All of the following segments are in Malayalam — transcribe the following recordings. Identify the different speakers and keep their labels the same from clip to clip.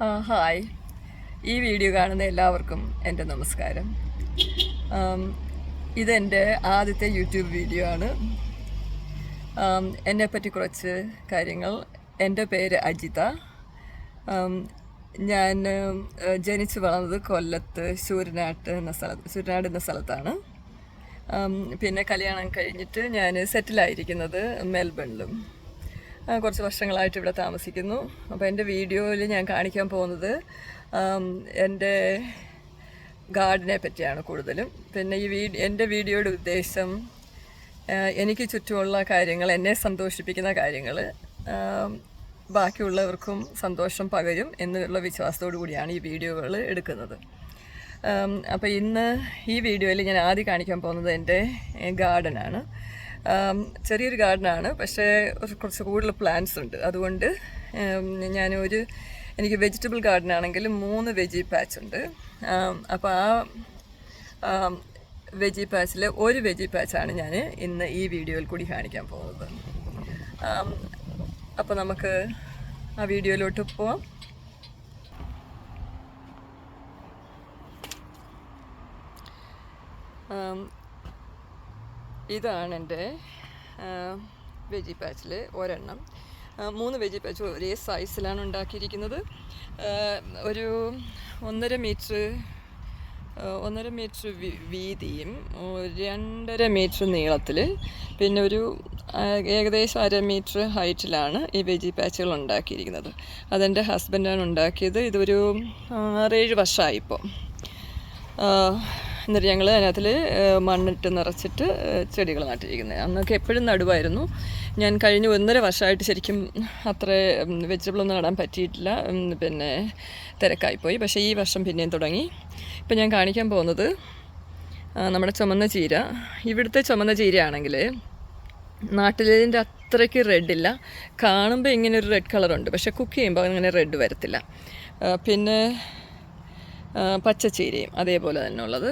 Speaker 1: ഹായ്. ഈ വീഡിയോ കാണുന്ന എല്ലാവർക്കും എന്റെ നമസ്കാരം. ഇതെന്റെ ആദ്യത്തെ യൂട്യൂബ് വീഡിയോ ആണ്. എന്നെപ്പറ്റി കുറച്ച് കാര്യങ്ങൾ. എന്റെ പേര് അജിത. ഞാൻ ജനിച്ചു വളർന്നത് കൊല്ലത്ത് ശൂരനാട്ട് എന്ന സ്ഥലത്ത് ശൂരനാട് എന്ന സ്ഥലത്താണ്. പിന്നെ കല്യാണം കഴിഞ്ഞിട്ട് ഞാൻ സെറ്റിലായിരിക്കുന്നത് മെൽബണിലും. കുറച്ച് വർഷങ്ങളായിട്ട് ഇവിടെ താമസിക്കുന്നു. അപ്പോൾ എന്റെ വീഡിയോയിൽ ഞാൻ കാണിക്കാൻ പോകുന്നത് എന്റെ ഗാർഡനെ പറ്റിയാണ് കൂടുതലും. പിന്നെ ഈ വീഡിയോ എന്റെ വീഡിയോയുടെ ഉദ്ദേശം എനിക്ക് ചുറ്റുമുള്ള കാര്യങ്ങൾ എന്നെ സന്തോഷിപ്പിക്കുന്ന കാര്യങ്ങൾ ബാക്കിയുള്ളവർക്കും സന്തോഷം പകരും എന്നുള്ള വിശ്വാസത്തോടു കൂടിയാണ് ഈ വീഡിയോകൾ എടുക്കുന്നത്. അപ്പോൾ ഇന്ന് ഈ വീഡിയോയിൽ ഞാൻ ആദ്യം കാണിക്കാൻ പോകുന്നത് എന്റെ ഗാർഡനാണ്. ചെറിയൊരു ഗാർഡനാണ് പക്ഷേ കുറച്ച് കൂടുതൽ പ്ലാന്റ്സ് ഉണ്ട്. അതുകൊണ്ട് ഞാനൊരു എനിക്ക് വെജിറ്റബിൾ ഗാർഡൻ ആണെങ്കിൽ മൂന്ന് വെജി പാച്ച് ഉണ്ട്. അപ്പോൾ ആ വെജി പാച്ചിൽ ഒരു വെജി പാച്ചാണ് ഞാൻ ഇന്ന് ഈ വീഡിയോയിൽ കൂടി കാണിക്കാൻ പോകുന്നത്. അപ്പോൾ നമുക്ക് ആ വീഡിയോയിലോട്ട് പോവാം. ആം, ഇതാണ് എന്റെ വെജി പാച്ചിൽ ഒരെണ്ണം. മൂന്ന് വെജി പാച്ച് ഒരേ സൈസിലാണ് ഉണ്ടാക്കിയിരിക്കുന്നത്. ഒരു ഒന്നര മീറ്റർ ഒന്നര മീറ്റർ വീതിയും രണ്ടര മീറ്റർ നീളത്തിൽ പിന്നെ ഒരു ഏകദേശം അര മീറ്റർ ഹൈറ്റിലാണ് ഈ വെജി പാച്ചുകൾ ഉണ്ടാക്കിയിരിക്കുന്നത്. അതെന്റെ ഹസ്ബൻഡാണ് ഉണ്ടാക്കിയത്. ഇതൊരു ആറേഴ് വർഷമായി ഇപ്പോൾ എന്നിട്ട് ഞങ്ങൾ അതിനകത്തിൽ മണ്ണിട്ട് നിറച്ചിട്ട് ചെടികൾ നട്ടിരിക്കുന്നത് അന്നൊക്കെ എപ്പോഴും നടുവായിരുന്നു. ഞാൻ കഴിഞ്ഞ ഒന്നര വർഷമായിട്ട് ശരിക്കും അത്ര വെജിറ്റബിളൊന്നും നടാൻ പറ്റിയിട്ടില്ല. പിന്നെ തിരക്കായിപ്പോയി പക്ഷേ ഈ വർഷം പിന്നെയും തുടങ്ങി. ഇപ്പം ഞാൻ കാണിക്കാൻ പോകുന്നത് നമ്മുടെ ചുമന്ന ചീര. ഇവിടുത്തെ ചുമന്ന ചീരയാണെങ്കിൽ നാട്ടിലേതിന്റെ അത്രയ്ക്ക് റെഡില്ല കാണുമ്പോൾ ഇങ്ങനെ ഒരു റെഡ് കളറുണ്ട് പക്ഷേ കുക്ക് ചെയ്യുമ്പോൾ അങ്ങനെ റെഡ് വരത്തില്ല. പിന്നെ പച്ചച്ചീരയും അതേപോലെ തന്നെ ഉള്ളത്.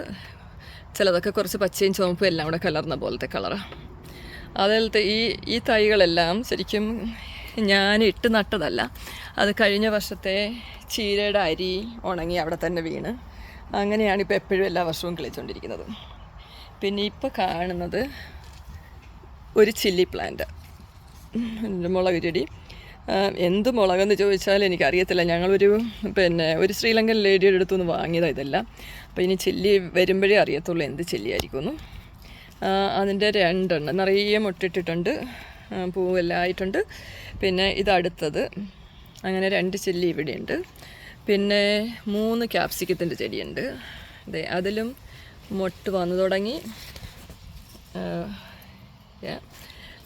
Speaker 1: ചിലതൊക്കെ കുറച്ച് പച്ചയും ചുവപ്പും എല്ലാം കൂടെ കലർന്ന പോലത്തെ കളറാണ് അതിലത്തെ ഈ ഈ തൈകളെല്ലാം ശരിക്കും ഞാൻ ഇട്ട് നട്ടതല്ല. അത് കഴിഞ്ഞ വർഷത്തെ ചീരയുടെ അരി ഉണങ്ങി അവിടെ തന്നെ വീണ്. അങ്ങനെയാണ് ഇപ്പോൾ എപ്പോഴും എല്ലാ വർഷവും കിളിച്ചുകൊണ്ടിരിക്കുന്നത് പിന്നെ ഇപ്പോൾ കാണുന്നത് ഒരു ചില്ലി പ്ലാന്റ്. മുളക് ചെടി ആ, എന്ത് മുളകെന്ന് ചോദിച്ചാൽ എനിക്കറിയത്തില്ല. ഞങ്ങളൊരു പിന്നെ ഒരു ശ്രീലങ്കൻ ലേഡിയുടെ അടുത്തു നിന്ന് വാങ്ങിയതാണ് ഇതെല്ലാം. അപ്പോൾ ഇനി ചില്ലി വരുമ്പോഴേ അറിയത്തുള്ളൂ എന്ത് ചില്ലി ആയിരിക്കുമെന്ന് ആ, അതിന്റെ രണ്ടെണ്ണം നിറയെ മുട്ടിട്ടിട്ടുണ്ട്. പൂവെല്ലാം ആയിട്ടുണ്ട്. പിന്നെ ഇതടുത്തത് അങ്ങനെ രണ്ട് ചില്ലി ഇവിടെയുണ്ട്. പിന്നെ മൂന്ന് ക്യാപ്സിക്കത്തിന്റെ ചെടിയുണ്ട്. അതെ അതിലും മൊട്ട് വന്നു തുടങ്ങി.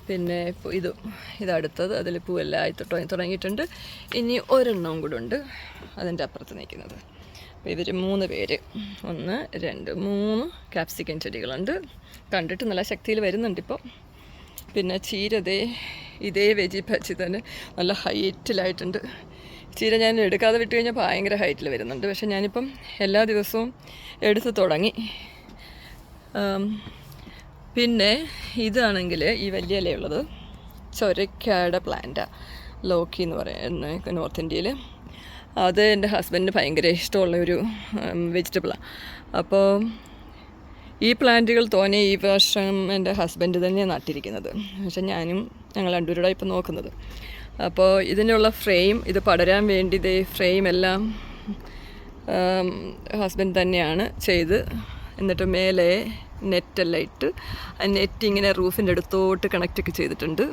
Speaker 1: പിന്നെ ഇത് ഇതടുത്തത് അതിൽ പൂവെല്ലാം ആയി തുടങ്ങിയിട്ടുണ്ട്. ഇനി ഒരെണ്ണവും കൂടെ ഉണ്ട് അതിന്റെ അപ്പുറത്ത് നിൽക്കുന്നത്. അപ്പോൾ ഇവർ മൂന്ന് പേര്. ഒന്ന് രണ്ട് മൂന്ന് കാപ്സിക്കൻ ചെടികളുണ്ട്. കണ്ടിട്ട് നല്ല ശക്തിയിൽ വരുന്നുണ്ട് ഇപ്പോൾ പിന്നെ ചീരതേ ഇതേ വെജി പച്ചി തന്നെ നല്ല ഹൈറ്റിലായിട്ടുണ്ട്. ചീര ഞാൻ എടുക്കാതെ വിട്ട് കഴിഞ്ഞാൽ ഭയങ്കര ഹൈറ്റിൽ വരുന്നുണ്ട്. പക്ഷെ ഞാനിപ്പം എല്ലാ ദിവസവും എടുത്ത് തുടങ്ങി. പിന്നെ ഇതാണെങ്കിൽ ഈ വലിയ ഇലയുള്ളത് ചൊരക്കാടെ പ്ലാന്റാ ലോക്കി എന്ന് പറയുന്ന നോർത്ത് ഇന്ത്യയിൽ അത് എന്റെ ഹസ്ബൻഡിന് ഭയങ്കര ഇഷ്ടമുള്ള ഒരു വെജിറ്റബിളാണ് അപ്പോൾ ഈ പ്ലാന്റുകൾ തോനെ ഈ വർഷം എന്റെ ഹസ്ബൻഡ് തന്നെ നട്ടിരിക്കുന്നത്. പക്ഷെ ഞാനും ഞങ്ങൾ രണ്ടുപേരുടെ ഇപ്പം നോക്കുന്നത്. അപ്പോൾ ഇതിനുള്ള ഫ്രെയിം ഇത് പടരാൻ വേണ്ടി ഇതേ ഫ്രെയിം എല്ലാം ഹസ്ബൻഡ് തന്നെയാണ് ചെയ്ത്. എന്നിട്ട് മേലെ നെറ്റെല്ലാം ഇട്ട് ആ നെറ്റ് ഇങ്ങനെ റൂഫിന്റെ അടുത്തോട്ട് കണക്റ്റൊക്കെ ചെയ്തിട്ടുണ്ട്.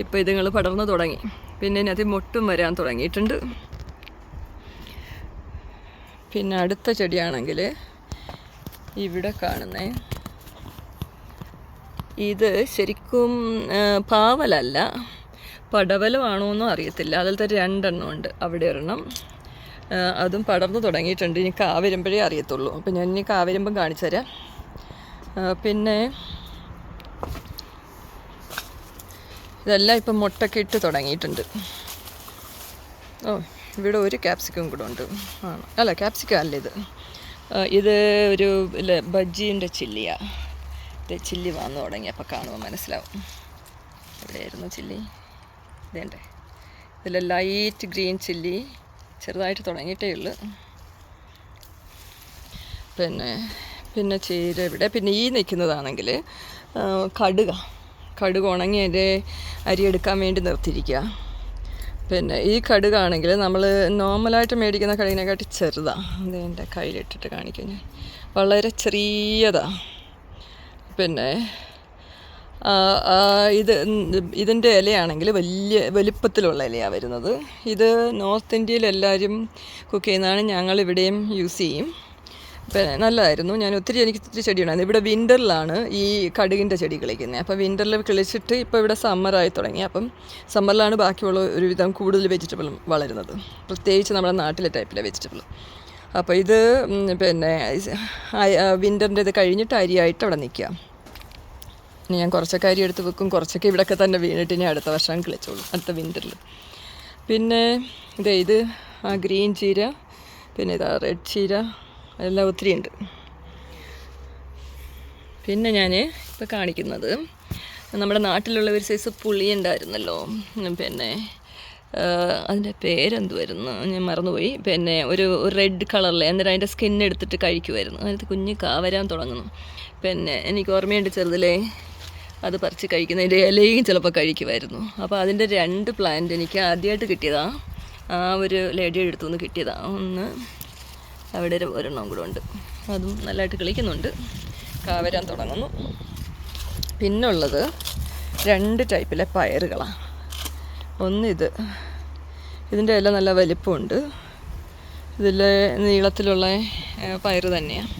Speaker 1: ഇപ്പോൾ ഇതുങ്ങൾ പടർന്നു തുടങ്ങി. പിന്നെ ഇതിനകത്ത് മൊട്ടും വരാൻ തുടങ്ങിയിട്ടുണ്ട്. പിന്നെ അടുത്ത ചെടിയാണെങ്കിൽ ഇവിടെ കാണുന്നേ. ഇത് ശരിക്കും പാവലല്ല. പടവലമാണോ എന്നും അറിയത്തില്ല അതിലത്തെ രണ്ടെണ്ണം ഉണ്ട്. അവിടെ ഒരെണ്ണം. അതും പടർന്നു തുടങ്ങിയിട്ടുണ്ട്. ഇനി കാ വരുമ്പോഴേ അറിയത്തുള്ളൂ. അപ്പം ഞാൻ ഇനി കാ വരുമ്പം കാണിച്ചു തരാം. പിന്നെ ഇതെല്ലാം ഇപ്പം മുട്ടൊക്കെ ഇട്ട് തുടങ്ങിയിട്ടുണ്ട്. ഓ ഇവിടെ ഒരു ക്യാപ്സിക്കം കൂടെ ഉണ്ട്. ആണ് അല്ല ക്യാപ്സിക്കം അല്ല ഇത്. ഇത് ഒരു ഇല്ല ബജ്ജീന്റെ ചില്ലിയാണ് ഇത് ചില്ലി വന്നു തുടങ്ങി അപ്പോൾ കാണുമ്പോൾ മനസ്സിലാവും. എവിടെയായിരുന്നു ചില്ലി. ഇതേണ്ടേ. ഇതിൽ ലൈറ്റ് ഗ്രീൻ ചില്ലി ചെറുതായിട്ട് തുടങ്ങിയിട്ടേ ഉള്ളൂ. പിന്നെ പിന്നെ ചീര ഇവിടെ. പിന്നെ ഈ നിൽക്കുന്നതാണെങ്കിൽ കടുക. കടുക് ഉണങ്ങി അതിന്റെ അരി എടുക്കാൻ വേണ്ടി നിർത്തിയിരിക്കുക. പിന്നെ ഈ കടുകാണെങ്കിൽ നമ്മൾ നോർമലായിട്ട് മേടിക്കുന്ന കടുകിനെക്കാട്ടി ചെറുതാണ് അത് എന്റെ കയ്യിലിട്ടിട്ട് കാണിക്കാം ഞാൻ. വളരെ ചെറിയതാണ് പിന്നെ ഇത് ഇതിന്റെ ഇലയാണെങ്കിൽ വലിയ വലിപ്പത്തിലുള്ള ഇലയാണ് വരുന്നത്. ഇത് നോർത്ത് ഇന്ത്യയിൽ എല്ലാവരും കുക്ക് ചെയ്യുന്നതാണ്. ഞങ്ങളിവിടെയും യൂസ് ചെയ്യും. പിന്നെ നല്ലതായിരുന്നു. ഞാൻ ഒത്തിരി എനിക്ക് ഒത്തിരി ചെടിയുണ്ടായിരുന്നു. ഇവിടെ വിന്ററിലാണ് ഈ കടുകിന്റെ ചെടി കിളിക്കുന്നത്. അപ്പോൾ വിന്ററിൽ കിളിച്ചിട്ട് ഇപ്പോൾ ഇവിടെ സമ്മറായി തുടങ്ങി. അപ്പം സമ്മറിലാണ് ബാക്കിയുള്ള ഒരുവിധം കൂടുതൽ വെജിറ്റബിൾ വളരുന്നത്. പ്രത്യേകിച്ച് നമ്മുടെ നാട്ടിലെ ടൈപ്പിലെ വെജിറ്റബിൾ അപ്പോൾ ഇത് പിന്നെ വിന്ററിന്റെ ഇത് കഴിഞ്ഞിട്ട് അരിയായിട്ട് അവിടെ നിൽക്കുക. ഇനി ഞാൻ കുറച്ചൊക്കെ അരി എടുത്ത് വെക്കും. കുറച്ചൊക്കെ ഇവിടെയൊക്കെ തന്നെ വീണിട്ട് ഇനി അടുത്ത വർഷം കിളിച്ചോളൂ. അടുത്ത വിന്ററിൽ പിന്നെ ഇതേ ഇത് ആ ഗ്രീൻ ചീര. പിന്നെ ഇതാ റെഡ് ചീര. എല്ലാം ഒത്തിരി ഉണ്ട്. പിന്നെ ഞാൻ ഇപ്പോൾ കാണിക്കുന്നത് നമ്മുടെ നാട്ടിലുള്ള ഒരു സൈസ് പുളി ഉണ്ടായിരുന്നല്ലോ. പിന്നെ അതിന്റെ പേരെന്തുവായിരുന്നു? ഞാൻ മറന്നുപോയി. പിന്നെ ഒരു റെഡ് കളറിൽ എന്നിട്ട് അതിന്റെ സ്കിൻ എടുത്തിട്ട് കഴിക്കുമായിരുന്നു അതിനകത്ത് കുഞ്ഞ് കാ വരാൻ തുടങ്ങുന്നു. പിന്നെ എനിക്ക് ഓർമ്മയുണ്ട് ചെറുതിലേ അത് പറിച്ച് കഴിക്കുന്നതിന്റെ ഇലയും ചിലപ്പോൾ കഴിക്കുമായിരുന്നു അപ്പോൾ അതിന്റെ രണ്ട് പ്ലാന്റ് എനിക്ക് ആദ്യമായിട്ട് കിട്ടിയതാണ് ആ ഒരു ലേഡിയുടെ അടുത്തുനിന്ന് കിട്ടിയതാണ് ഒന്ന് അവിടെ ഒരു ഒരെണ്ണം കൂടെ ഉണ്ട്. അതും നല്ലതായിട്ട് കളിക്കുന്നുണ്ട്. കാവരാൻ തുടങ്ങുന്നു. പിന്നുള്ളത് രണ്ട് ടൈപ്പിലെ പയറുകളാണ് ഒന്നിത് ഇതിന്റെ എല്ലാം നല്ല വലിപ്പമുണ്ട്. ഇതിൽ നീളത്തിലുള്ള പയറ് തന്നെയാണ്